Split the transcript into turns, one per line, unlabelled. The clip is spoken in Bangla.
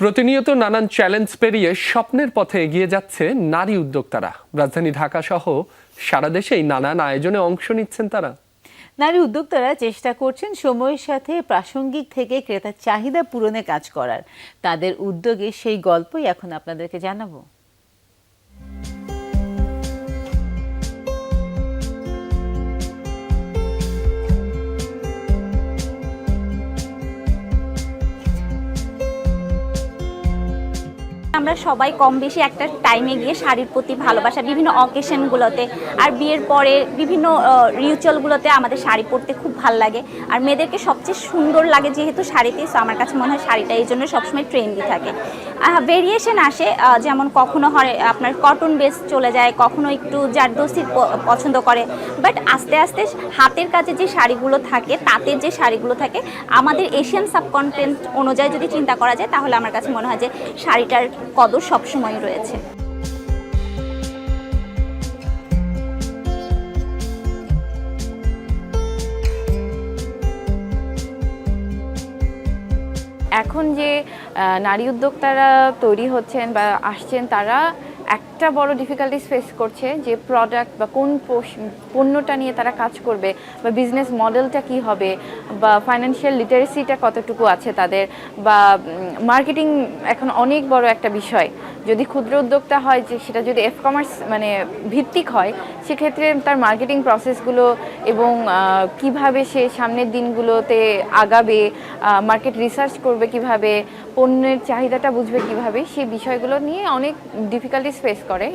প্রতিনিয়ত নানান চ্যালেঞ্জ পেরিয়ে স্বপ্নের পথে এগিয়ে যাচ্ছে নারী উদ্যোক্তারা। রাজধানী ঢাকা সহ সারা দেশেই নানান আয়োজনে অংশ নিচ্ছেন তারা।
নারী উদ্যোক্তারা চেষ্টা করছেন সময়ের সাথে প্রাসঙ্গিক থেকে ক্রেতার চাহিদা পূরণে কাজ করার। তাদের উদ্যোগে সেই গল্পই এখন আপনাদেরকে জানাব।
আমরা সবাই কম বেশি একটা টাইমে গিয়ে শাড়ির প্রতি ভালোবাসা, বিভিন্ন অকেশনগুলোতে আর বিয়ের পরে বিভিন্ন রিচুয়ালগুলোতে আমাদের শাড়ি পরতে খুব ভালো লাগে। আর মেয়েদেরকে সবচেয়ে সুন্দর লাগে যেহেতু শাড়িতে সো আমার কাছে মনে হয় শাড়িটা এই জন্য সবসময় ট্রেন্ডি থাকে। ভেরিয়েশন আসে যেমন কখনো হয়, আপনার কটন বেস চলে যায়, কখনো একটু জারদোসি পছন্দ করে। বাট আস্তে আস্তে হাতের কাছে যে শাড়িগুলো থাকে, তাঁতের যে শাড়িগুলো থাকে, আমাদের এশিয়ান সাবকন্টেন্ট অনুযায়ী যদি চিন্তা করা যায়, তাহলে আমার কাছে মনে হয় যে শাড়িটার কদর সবসময় রয়েছে।
এখন যে নারী উদ্যোক্তারা তৈরি হচ্ছেন বা আসছেন তারা একটা বড় ডিফিকাল্টিস ফেস করছে যে প্রোডাক্ট বা কোন পণ্যটা নিয়ে তারা কাজ করবে বা বিজনেস মডেলটা কি হবে বা ফাইন্যান্সিয়াল লিটারেসিটা কতটুকু আছে তাদের বা মার্কেটিং এখন অনেক বড় একটা বিষয়। যদি ক্ষুদ্র উদ্যোক্তা হয় যে সেটা যদি এফ কমার্স মানে ভিত্তিক হয়, সেক্ষেত্রে তার মার্কেটিং প্রসেসগুলো এবং কীভাবে সে সামনের দিনগুলোতে আগাবে মার্কেট রিসার্চ করবে কীভাবে পণ্যের চাহিদাটা বুঝবে কীভাবে সেই বিষয়গুলো নিয়ে অনেক ডিফিকাল্টিস ফেস করে।